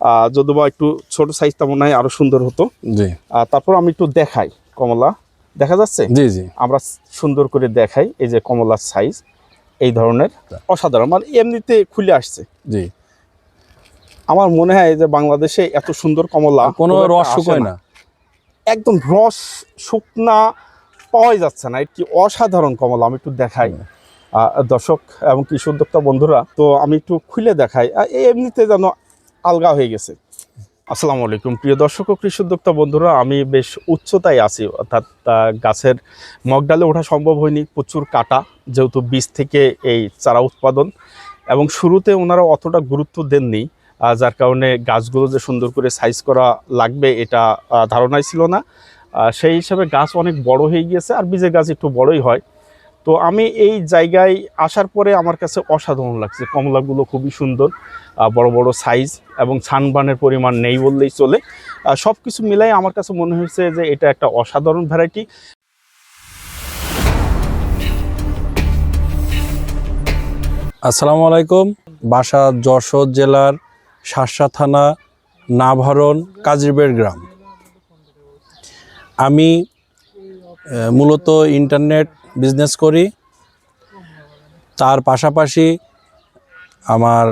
আহ, যদিও বা একটু ছোট সাইজটা মনে হয় আরও সুন্দর হতো। জি। তারপর আমি একটু দেখাই কমলা। দেখা যাচ্ছে? জি জি। আমরা সুন্দর করে দেখাই এই যে কমলার সাইজ এই ধরনের অসাধারণ। মানে এমনিতে খুলে আসছে। জি। আমার মনে হয় যে বাংলাদেশে এত সুন্দর কমলা কোনো রস শুকোয় না। একদম রস শুকনা পাওয়াই যাচ্ছে না। একটি অসাধারণ কমলা। আমি একটু দেখাই। দর্শক এবং কৃষি উদ্যোক্তা বন্ধুরা তো আমি একটু খুলে দেখাই। এমনিতে যেন আলগা হয়ে গেছে। আসসালামু আলাইকুম। প্রিয় দর্শক ও কৃষি উদ্যোক্তা বন্ধুরা, আমি বেশ উচ্চতায় আছি, অর্থাৎ গাছের মগডালে ওঠা সম্ভব হয়নি, প্রচুর কাটা, যেহেতু বীজ থেকে এই চারা উৎপাদন এবং শুরুতে ওনারা অতটা গুরুত্ব দেননি যার কারণে গাছগুলো যে সুন্দর করে সাইজ করা লাগবে এটা ধারণাই ছিল না। সেই হিসাবে গাছ অনেক বড় হয়ে গিয়েছে, আর বীজের গাছ একটু বড়ই হয়। তো আমি এই জায়গায় আসার পরে আমার কাছে অসাধারণ লাগছে। কমলাগুলো খুবই সুন্দর বড় বড় সাইজ এবং ছানবানের পরিমাণ নেই বললেই চলে। সব কিছু মিলাই আমার কাছে মনে হয়েছে যে এটা একটা অসাধারণ ভ্যারাইটি আসসালামু আলাইকুম। বাসা যশোর জেলার শাসা থানা, নাভরণ, কাজিরবেড় গ্রাম। আমি মূলত ইন্টারনেট বিজনেস করি তার পাশাপাশি আমার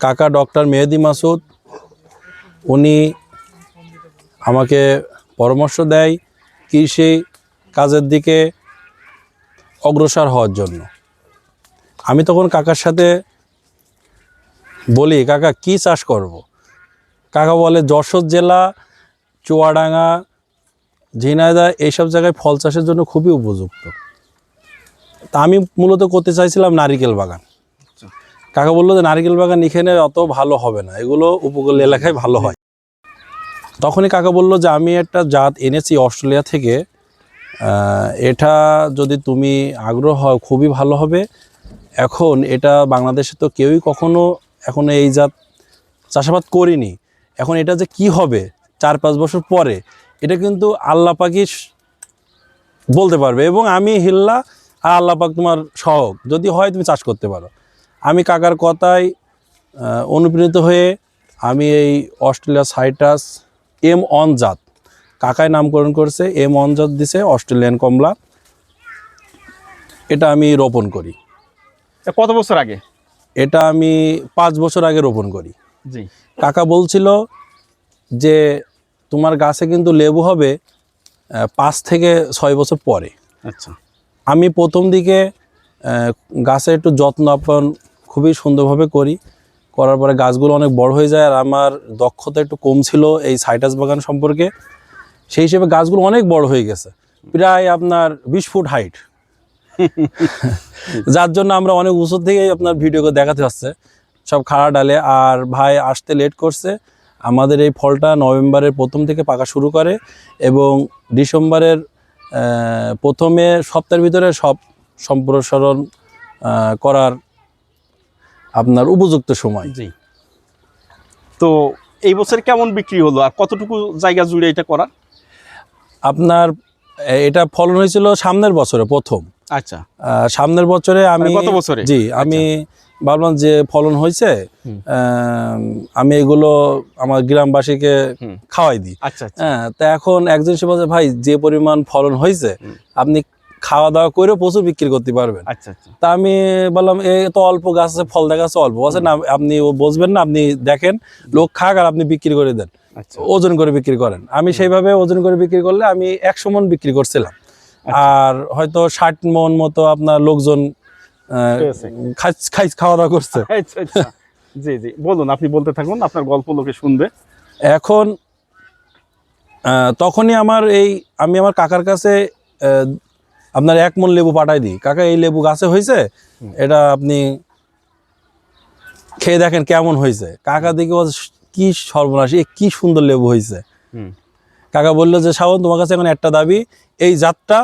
কাকা ডক্টর মেহেদি মাসুদ, উনি আমাকে পরামর্শ দেয় কৃষি কাজের দিকে অগ্রসর হওয়ার জন্য আমি তখন কাকার সাথে বলি, কাকা, কি চাষ করব। কাকা বলে, যশোর জেলা, চুয়াডাঙ্গা ঝিনাইদা এইসব জায়গায় ফল চাষের জন্য খুবই উপযুক্ত। তা আমি মূলত করতে চাইছিলাম নারিকেল বাগান। কাকা বলল যে নারিকেল বাগান এখানে অত ভালো হবে না এগুলো উপকূল এলাকায় ভালো হয়। তখনই কাকা বলল যে আমি একটা জাত এনেছি অস্ট্রেলিয়া থেকে এটা যদি তুমি আগ্রহ হয় খুবই ভালো হবে। এখন এটা বাংলাদেশে তো কেউই কখনো এখন এই জাত চাষাবাদ করিনি। এখন এটা যে কি হবে চার পাঁচ বছর পরে এটা কিন্তু আল্লাহ পাকি বলতে পারবে এবং আমি হিল্লা আর আল্লাহ পাক তোমার সহক যদি হয় তুমি চাষ করতে পারো। আমি কাকার কথায় অনুপ্রাণিত হয়ে আমি এই অস্ট্রেলিয়া সাইটাস এম অন জাত কাকায় নামকরণ করছে এম অন জাত দিছে অস্ট্রেলিয়ান কমলা। এটা আমি রোপণ করি। কত বছর আগে? এটা আমি পাঁচ বছর আগে রোপণ করি। জি। কাকা বলছিল যে তোমার গাছে কিন্তু লেবু হবে পাঁচ থেকে ছয় বছর পরে। আচ্ছা। আমি প্রথম দিকে গাছে একটু যত্ন আপ্যায়ন খুবই সুন্দরভাবে করি। করার পরে গাছগুলো অনেক বড় হয়ে যায় আর আমার দক্ষতা একটু কম ছিল এই সাইটাস বাগান সম্পর্কে। সেই হিসেবে গাছগুলো অনেক বড় হয়ে গেছে প্রায় আপনার বিশ ফুট হাইট। যার জন্য আমরা অনেক উঁচু থেকেই আপনার ভিডিও দেখাতে হচ্ছে। সব খাড়া ডালে আর ভাই আসতে লেট করছে। আমাদের এই ফলটা নভেম্বরের প্রথম থেকে পাকা শুরু করে এবং ডিসেম্বরের প্রথমে সপ্তাহের ভিতরে সব সম্প্রসারণ করার আপনার উপযুক্ত সময়। জি। তো এই বছর কেমন বিক্রি হলো আর কতটুকু জায়গা জুড়ে এটা করা আপনার এটা ফলন হয়েছিল সামনের বছরে প্রথম। আচ্ছা। সামনের বছরে আমি মানে গত বছরে? জি আমি ভাবলাম যে ফলন হয়েছে আমি এগুলো আমার গ্রামবাসীকে খাওয়াই দিই। আচ্ছা আচ্ছা। হ্যাঁ তা এখন একজন সে বলছে ভাই যে পরিমাণ ফলন হয়েছে আপনি খাওয়া দাওয়া করেও প্রচুর বিক্রি করতে পারবেন। আচ্ছা আচ্ছা। তা আমি বললাম এ তো অল্প গাছ আছে ফল দেখাচ্ছে অল্প। বলছে না আপনি ও বসবেন না আপনি দেখেন লোক খাক আর আপনি বিক্রি করে দেন। ওজন করে বিক্রি করেন। আমি সেইভাবে ওজন করে বিক্রি করলে আমি একশো মন বিক্রি করছিলাম। আর হয়তো ষাট মন মতো আপনার লোকজন। খাই- খাওয়া দাওয়া করছে। জি জি। বলুন আপনি বলতে থাকুন আপনার গল্প লোকে শুনবে। এখন তখনই আমার এই আমি আমার কাকার কাছে আপনার এক মন লেবু পাঠাই দিই। কাকা এই লেবু গাছে হয়েছে এটা আপনি খেয়ে দেখেন কেমন হয়েছে কাকা দিকে বলছে, কি সর্বনাশ এ কি সুন্দর লেবু হয়েছে কাকা বলল যে শাওন তোমার কাছে এখন একটা দাবি। এই জাতটা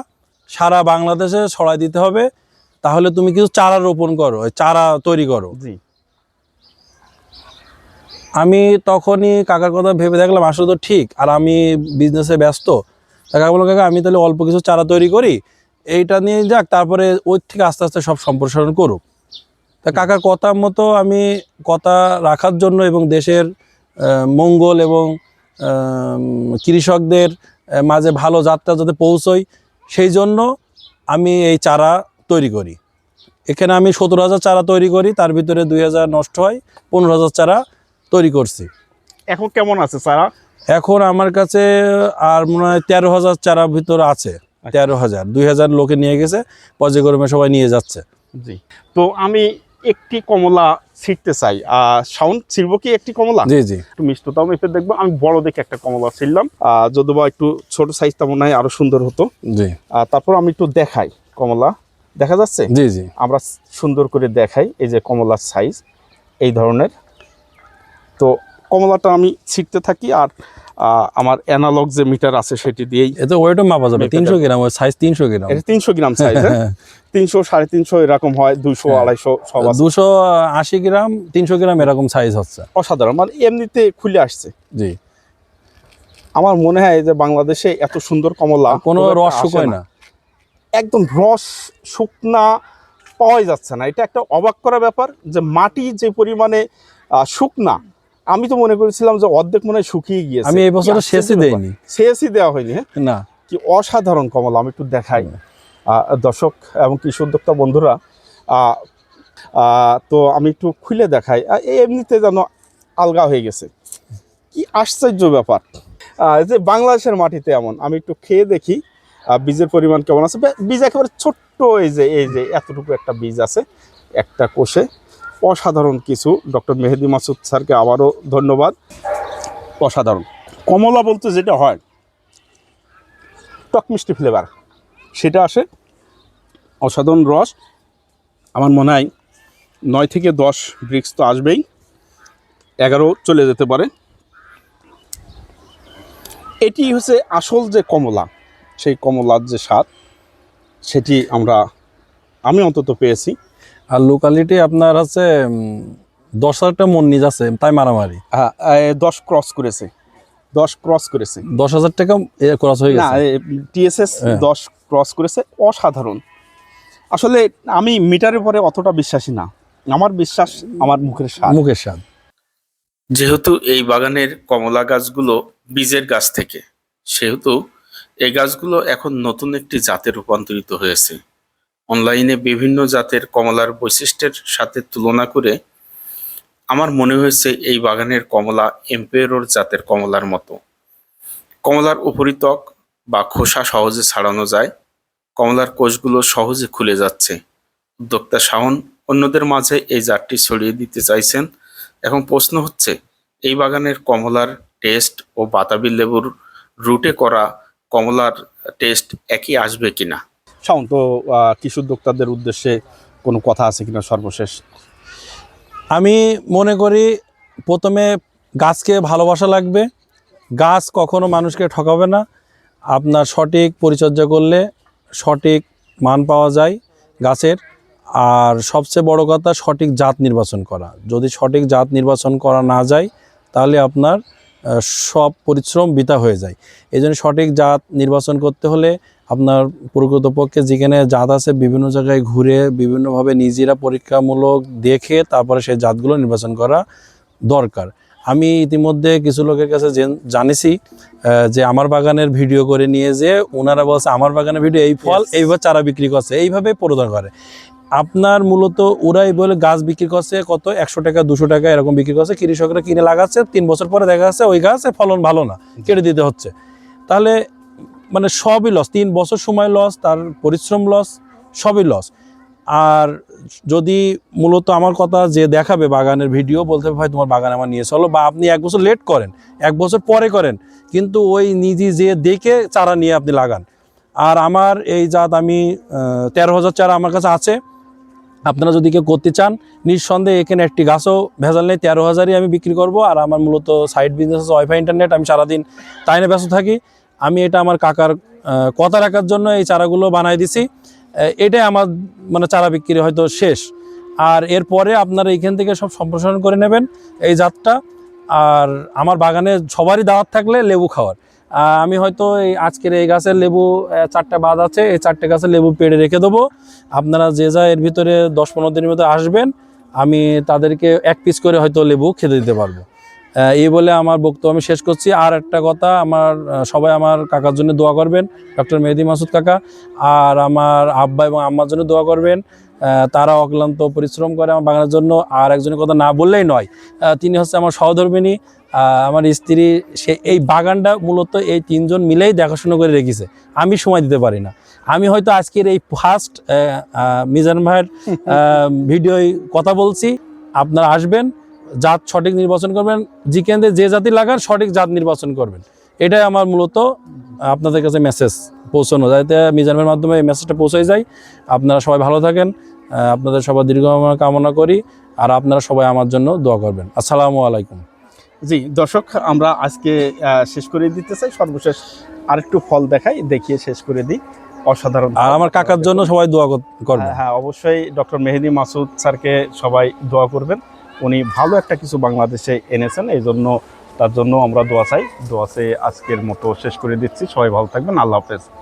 সারা বাংলাদেশে ছড়াই দিতে হবে। তাহলে তুমি কিছু চারা রোপণ করো চারা তৈরি করো। জি। আমি তখনই কাকার কথা ভেবে দেখলাম আসলে তো ঠিক আর আমি বিজনেসে ব্যস্ত। কাকা বলল কাকা আমি তাহলে অল্প কিছু চারা তৈরি করি এইটা নিয়ে যাক তারপরে ওই থেকে আস্তে আস্তে সব সম্প্রসারণ করুক। তা কাকার কথা মতো আমি কথা রাখার জন্য এবং দেশের মঙ্গল এবং কৃষকদের মাঝে ভালো যাত্রা যাতে পৌঁছয় সেই জন্য আমি এই চারা তৈরি করি। এখানে আমি সতেরো হাজার চারা তৈরি করি তার ভিতরে দুই হাজার নষ্ট হয় পনেরো হাজার চারা তৈরি করছি। এখন কেমন আছে চারা? এখন আমার কাছে আর মনে হয় তেরো হাজার চারা ভিতরে আছে তেরো হাজার দুই হাজার লোকে নিয়ে গেছে পর্যায়ক্রমে সবাই নিয়ে যাচ্ছে। জি। তো আমি একটি কমলা ছিঁড়তে চাই আহ সাউন্ড ছিড়বো কি একটি কমলা? জি জি। একটু মিষ্টতাও মেপে দেখব আমি বড় দেখে একটা কমলা ছিললাম যদি বা একটু ছোট সাইজটা মনে হয় আরও সুন্দর হতো। জি। তারপর আমি একটু দেখাই কমলা। দেখা যাচ্ছে? জি জি। আমরা সুন্দর করে দেখাই এই যে কমলার সাইজ এই ধরনের। তো কমলাটা আমি ছিটতে থাকি আর আমার অ্যানালগ যে মিটার আছে সেটি দিয়েই এতে ওয়েটও মাপা যাবে তিনশো গ্রাম ওই সাইজ তিনশো গ্রাম। এটা তিনশো গ্রাম সাইজ হ্যাঁ। তিনশো সাড়ে তিনশো এরকম হয় দুইশো হ্যাঁ। আড়াইশো সব দুশো আশি গ্রাম তিনশো গ্রাম এরকম সাইজ হচ্ছে। অসাধারণ। মানে এমনিতে খুলে আসছে। জি। আমার মনে হয় যে বাংলাদেশে এত সুন্দর কমলা কোনো রস শুকোয় না। একদম রস শুকনা পাওয়াই যাচ্ছে না। এটা একটা অবাক করা ব্যাপার যে মাটি যে পরিমাণে শুকনা আমি তো মনে করেছিলাম যে অর্ধেক মনে হয় শুকিয়ে গিয়েছে। আমি এই বছরে সেচই দেইনি। সেচই দেওয়া হয়নি হ্যাঁ? না। কি অসাধারণ কমলা আমি একটু দেখাই। দর্শক এবং কৃষি উদ্যোক্তা বন্ধুরা তো আমি একটু খুলে দেখাই। এই এমনিতে যেন আলগা হয়ে গেছে। কি আশ্চর্য ব্যাপার। যে বাংলাদেশের মাটিতে এমন আমি একটু খেয়ে দেখি। বীজের পরিমাণ কেমন আছে? বীজ একেবারে ছোট্ট এই যে এই যে, এতটুকু একটা বীজ আছে, একটা কোষে। অসাধারণ কিছু, ডক্টর মেহেদি মাসুদ স্যারকে আবারও ধন্যবাদ। অসাধারণ। কমলা বলতে যেটা হয়, টক মিষ্টি ফ্লেভার সেটা আসে অসাধারণ রস। আমার মনে হয় নয় থেকে দশ ব্রিক্স তো আসবেই, এগারো চলে যেতে পারে। এটি হচ্ছে আসল যে কমলা। সেই কমলার যে স্বাদ সেটি আমরা আমি অন্তত পেয়েছি। আর লোকালিটি আপনার হচ্ছে উম, দশ হাজারটা মন নিজ আছে তাই মারামারি? হ্যাঁ দশ ক্রস করেছে। দশ ক্রস করেছে। দশ হাজার টাকা ক্রস হয়ে না গেছে টিএসএস হ্যাঁ। দশ ক্রস করেছে অসাধারণ। আসলে আমি মিটারের পরে অতটা বিশ্বাসী না। আমার বিশ্বাস আমার মুখের স্বাদ। মুখের স্বাদ। যেহেতু এই বাগানের কমলা গাছগুলো বীজের গাছ থেকে সেহেতু এই গাছগুলো এখন নতুন একটি জাতে রূপান্তরিত হয়েছে। অনলাইনে বিভিন্ন জাতের কমলার বৈশিষ্ট্যের সাথে তুলনা করে আমার মনে হয়েছে এই বাগানের কমলা এম্পেরোর জাতের কমলার মতো। কমলার উপরিত্বক বা খোসা সহজে ছাড়ানো যায়। কমলার কোষগুলো সহজে খুলে যাচ্ছে। উদ্যোক্তা শাওন অন্যদের মাঝে এই জাতটি ছড়িয়ে দিতে চাইছেন এখন প্রশ্ন হচ্ছে, এই বাগানের কমলার টেস্ট ও বাতাবি লেবুর রুটে করা কমলার টেস্ট একই আসবে কিনা? শাওন তো কৃষি উদ্যোক্তাদের উদ্দেশ্যে কোনো কথা আছে কিনা সর্বশেষ? আমি মনে করি প্রথমে গাছকে ভালোবাসা লাগবে। গাছ কখনো মানুষকে ঠকাবে না। আপনার সঠিক পরিচর্যা করলে সঠিক মান পাওয়া যায় গাছের। আর সবচেয়ে বড় কথা সঠিক জাত নির্বাচন করা। যদি সঠিক জাত নির্বাচন করা না যায় তাহলে আপনার সব পরিশ্রম বৃথা হয়ে যায়। এই জন্য সঠিক জাত নির্বাচন করতে হলে আপনার প্রকৃতপক্ষে যেখানে জাত আছে বিভিন্ন জায়গায় ঘুরে বিভিন্নভাবে নিজেরা পরীক্ষামূলক দেখে তারপরে সেই জাতগুলো নির্বাচন করা দরকার। আমি ইতিমধ্যে কিছু লোকের কাছে জেন- জানিছি যে আমার বাগানের ভিডিও করে নিয়ে যে ওনারা বলছে আমার বাগানের ভিডিও এই ফল এইভাবে চারা বিক্রি করছে। এইভাবে প্রদান করে। আপনার মূলত ওরাই বলে গাছ বিক্রি করছে কত? একশো টাকা দুশো টাকা এরকম বিক্রি করছে। কৃষকরা কিনে লাগাচ্ছে তিন বছর পরে দেখা যাচ্ছে ওই গাছে ফলন ভালো না কেটে দিতে হচ্ছে। তাহলে মানে সবই লস তিন বছর সময় লস তার পরিশ্রম লস সবই লস আর যদি মূলত আমার কথা যে দেখাবে বাগানের ভিডিও বলতে হবে, ভাই তোমার বাগান আমার নিয়ে চলো বা আপনি এক বছর লেট করেন এক বছর পরে করেন কিন্তু ওই নিজে যে দেখে চারা নিয়ে আপনি লাগান। আর আমার এই জাত আমি তেরো হাজার চারা আমার কাছে আছে। আপনারা যদি কেউ করতে চান, নিঃসন্দেহে এখানে একটি গাছও ভেজাল নেই, তেরো হাজারই আমি বিক্রি করব। আর আমার মূলত সাইড বিজনেস আছে ওয়াইফাই ইন্টারনেট আমি সারাদিন তাই নিয়ে ব্যস্ত থাকি। আমি এটা আমার কাকার কথা রাখার জন্য এই চারাগুলো বানাই দিছি। এটাই আমার মানে চারা বিক্রি হয়তো শেষ। আর এরপরে আপনারা এইখান থেকে সব সম্প্রসারণ করে নেবেন এই জাতটা। আর আমার বাগানে সবারই দাওয়াত থাকলে লেবু খাওয়ার। আমি হয়তো এই আজকের এই গাছের লেবু চারটা বাদ আছে, এই চারটে গাছের লেবু পেড়ে রেখে দেবো। আপনারা যে যা এর ভিতরে দশ পনেরো দিনের মধ্যে আসবেন, আমি তাদেরকে এক পিস করে হয়তো লেবু খেতে দিতে পারব। এই বলে আমার বক্তব্য আমি শেষ করছি। আর একটা কথা, আমার সবাই আমার কাকার জন্য দোয়া করবেন ডক্টর মেহেদি মাসুদ কাকা। আর আমার আব্বা এবং আম্মার জন্য দোয়া করবেন। তারা অক্লান্ত পরিশ্রম করে আমার বাগানের জন্য, আর একজনের কথা না বললেই নয়। তিনি হচ্ছে আমার সহধর্মিনী আমার স্ত্রী, সে এই বাগানটা মূলত এই তিনজন মিলেই দেখাশোনা করে রেখেছে। আমি সময় দিতে পারি না। আমি হয়তো আজকের এই ফার্স্ট মিজান ভাইয়ের ভিডিও কথা বলছি। আপনারা আসবেন, জাত সঠিক নির্বাচন করবেন, জিকেন্দ্রে যে জাতি লাগান সঠিক জাত নির্বাচন করবেন। এটাই আমার মূলত, আপনাদের কাছে মেসেজ পৌঁছানো। যাতে মিজান ভাইয়ের মাধ্যমে এই মেসেজটা পৌঁছে যায়। আপনারা সবাই ভালো থাকেন। আপনাদের সবার দীর্ঘ কামনা করি আর আপনারা সবাই আমার জন্য দোয়া করবেন। আসসালামু আলাইকুম। জি দর্শক আমরা আজকে শেষ করে দিতে চাই। সর্বশেষ আরেকটু ফল দেখাই দেখিয়ে শেষ করে দিই। অসাধারণ আর আমার কাকার জন্য সবাই দোয়া কর- করবেন। হ্যাঁ, হ্যাঁ অবশ্যই ডক্টর মেহেদি মাসুদ স্যারকে সবাই দোয়া করবেন। উনি ভালো একটা কিছু বাংলাদেশে এনেছেন এই জন্য তার জন্য আমরা দোয়া চাই। দোয়া চেয়ে আজকের মতো শেষ করে দিচ্ছি। সবাই ভালো থাকবেন। আল্লাহ হাফেজ।